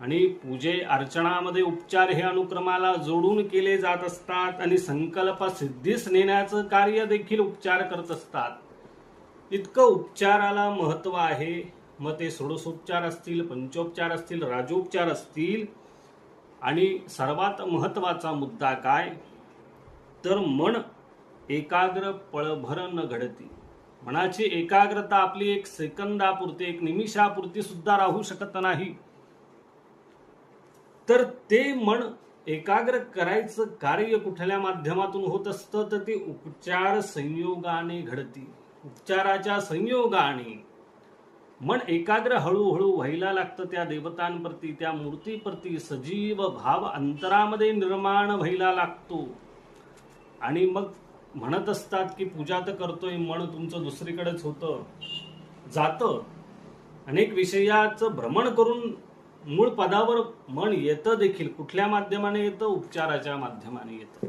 आणि पूजे अर्चनामध्ये उपचार हे अनुक्रमाला जोडून केले जात असतात आणि संकल्प सिद्धीस नेण्याचं कार्य देखील उपचार करत असतात. इतकं उपचाराला महत्त्व आहे. मग ते षोडशोपचार असतील पंचोपचार असतील राजोपचार असतील आणि सर्वात महत्त्वाचा मुद्दा काय? तर मन एकाग्र पळभर न घडती. मनाची एकाग्रता आपली एक सेकंदापुरती एक निमिषापुरती सुद्धा राहू शकत नाही. तर ते मन एकाग्र करायचं कार्य कुठल्या माध्यमातून होत असतं? तर ते उपचार संयोगाने घडते. उपचाराच्या संयोगाने. मन एकाग्र हळूहळू व्हायला लागतं त्या देवतांप्रती त्या मूर्तीप्रती. सजीव भाव अंतरामध्ये निर्माण व्हायला लागतो. आणि मग म्हणत असतात की पूजा तर करतोय मन तुमचं दुसरीकडेच होतं. जातं. अनेक विषयाचं भ्रमण करून मूळ पदावर मन येतं देखील. कुठल्या माध्यमाने येतं? उपचाराच्या माध्यमाने येतं.